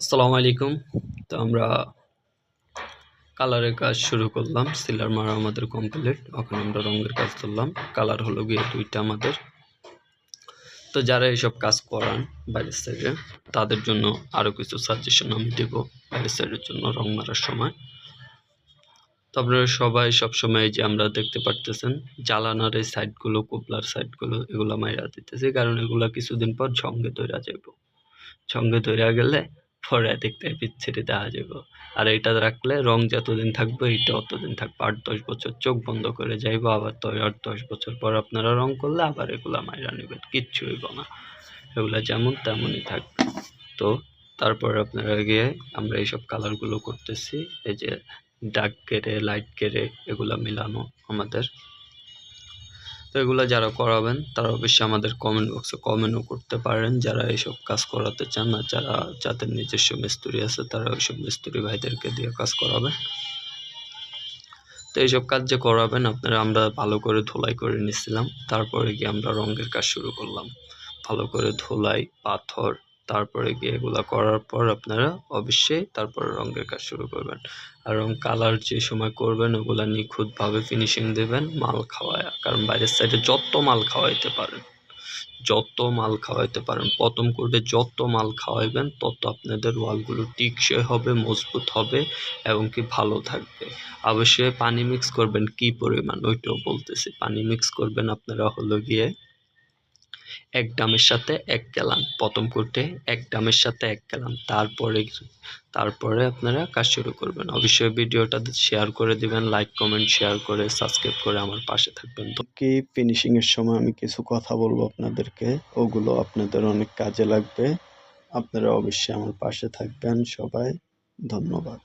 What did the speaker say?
আসসালামু আলাইকুম। তো আমরা কালারের কাজ শুরু করলাম। সিলার মারা আমাদের কমপ্লিট এখন আমরা রঙের কাজ করলাম। কালার হলো গিয়ে দুইটা আমাদের। তো যারা এইসব কাজ করান বাইরের সাইডে তাদের জন্য আরও কিছু সাজেশন আমি দেব বাইরের সাইডের জন্য রং মারার সময়। তো আপনারা সবাই সবসময় যে আমরা দেখতে পারতেছেন, জ্বালানার এই সাইডগুলো কোপলার সাইডগুলো এগুলো মাইরা দিতেছি। কারণ এগুলো কিছুদিন পর ঝঙ্গে ধরে যাব ঝঙ্গে ধরে গেলে পরে দেখতে বিচ্ছিরি দেখা যাবে আর এটা রাখলে রং যতদিন থাকবে এটা অতদিন থাকবে। আট, দশ বছর চোখ বন্ধ করে যাইবো, আবার তো আট, দশ বছর পর আপনারা রং করলে আবার এগুলা মাইরা নেবেন, কিচ্ছু হইব না। এগুলা যেমন তেমনই থাকবে। তো তারপর আপনারা গিয়ে আমরা এইসব কালারগুলো করতেছি, এই যে ডার্ক কেড়ে লাইট কেড়ে এগুলা মিলানো আমাদের তো এগুলো যারা করাবেন, তারা অবশ্যই আমাদের কমেন্ট বক্সে কমেন্টও করতে পারেন। যারা এইসব কাজ করাতে চান না, যারা, যাদের নিজস্ব মিস্ত্রি আছে, তারা ওইসব মিস্ত্রি ভাইদেরকে দিয়ে কাজ করাবেন। তো এইসব কাজ যে করাবেন, আপনারা, আমরা ভালো করে ধোলাই করে নিছিলাম। তারপরে গিয়ে আমরা রঙের কাজ শুরু করলাম। ভালো করে ধোলাই, পাথর তারপরে গিয়ে এগুলা করার পর আপনারা অবশ্যই তারপরে রঙের কাজ শুরু করবেন। আর রং কালার যে সময় করবেন, ওগুলা নিখুঁতভাবে ফিনিশিং দেবেন, মাল খাওয়ায়। কারণ বাইরের সাইডে যত মাল খাওয়াইতে পারেন, যত মাল খাওয়াইতে পারেন, প্রথম কোর্টে যত মাল খাওয়াইবেন, তত আপনাদের ওয়ালগুলো টিকসই হবে, মজবুত হবে এবং কি ভালো থাকবে। অবশ্যই পানি মিক্স করবেন কি পরিমাণ, ওইটাও বলতেছি। পানি মিক্স করবেন আপনারা হলো গিয়ে এক ডামের সাথে এক গ্যালান প্রথম কোর্টে এক ডামের সাথে এক গ্যালান তারপরে তারপরে আপনারা কাজ শুরু করবেন। অবশ্যই ভিডিওটা শেয়ার করে দিবেন লাইক কমেন্ট শেয়ার করে সাবস্ক্রাইব করে আমার পাশে থাকবেন। তো কি ফিনিশিং এর সময় আমি কিছু কথা বলব আপনাদেরকে? ওগুলো আপনাদের অনেক কাজে লাগবে। আপনারা অবশ্যই আমার পাশে থাকবেন সবাই। ধন্যবাদ।